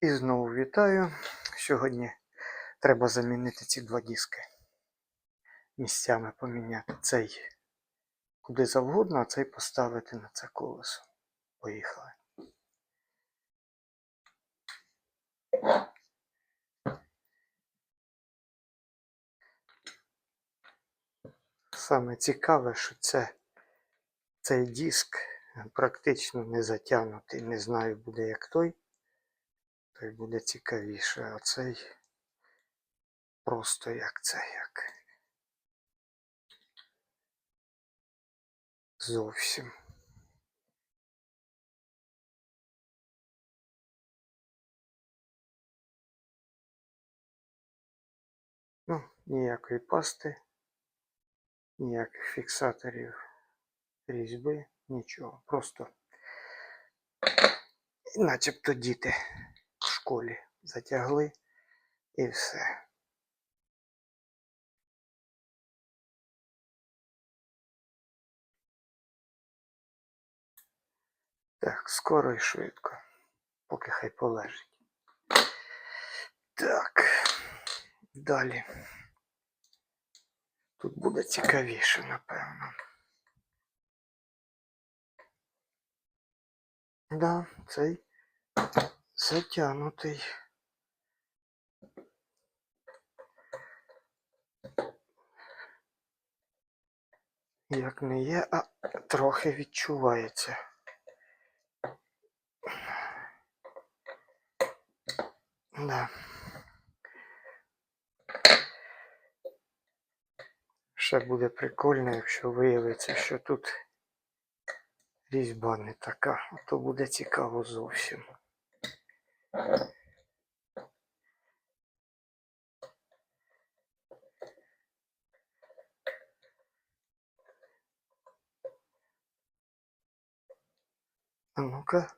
І знову вітаю. Сьогодні треба замінити ці два диски. Місцями поміняти цей куди завгодно, а цей поставити на це колесо. Поїхали. Саме цікаве, що це, цей диск практично не затягнутий. Не знаю, буде як той. Той буде цікавіше, а цей просто як це, як. Зовсім. Ну, ніякої пасти, ніяких фіксаторів різьби, нічого. Просто начебто діти школі затягли і все. Так, скоро і швидко, поки хай полежить. Так, далі. Тут буде цікавіше, напевно. Да, цей затягнутий. Як не є, а трохи відчувається. Да. Ще буде прикольно, якщо виявиться, що тут різьба не така, то буде цікаво зовсім. А ну-ка.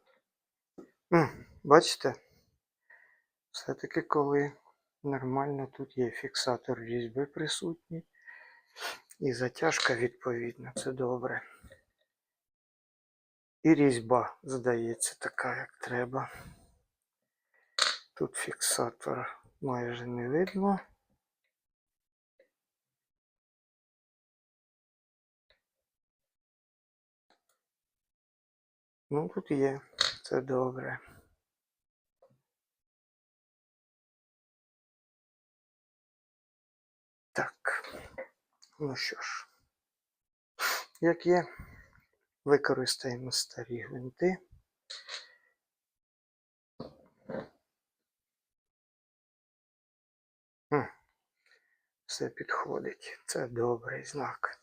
Бачите? Все-таки коли нормально тут є фіксатор різьби присутній. І затяжка відповідна, це добре. І різьба, здається, така, як треба. Тут фіксатор майже не видно. Ну, тут є, це добре. Так, ну що ж, як є, використаємо старі гвинти. Все підходить. Це добрий знак.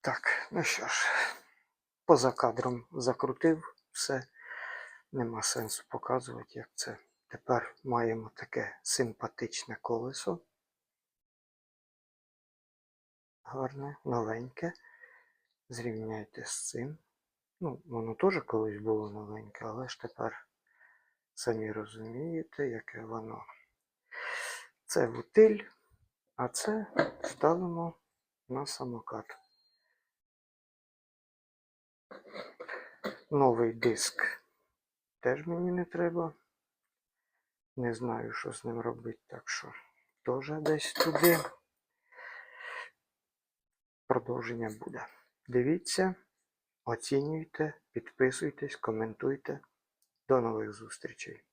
Так, ну що ж, поза кадром закрутив все. Нема сенсу показувати, як це. Тепер маємо таке симпатичне колесо. Гарне, новеньке. Зрівняйте з цим. Ну, воно теж колись було новеньке, але ж тепер самі розумієте, яке воно. Це вутиль, а це ставимо на самокат. Новий диск теж мені не треба. Не знаю, що з ним робити, так що теж десь туди. Продовження буде. Дивіться, оцінюйте, підписуйтесь, коментуйте. До нових зустрічей!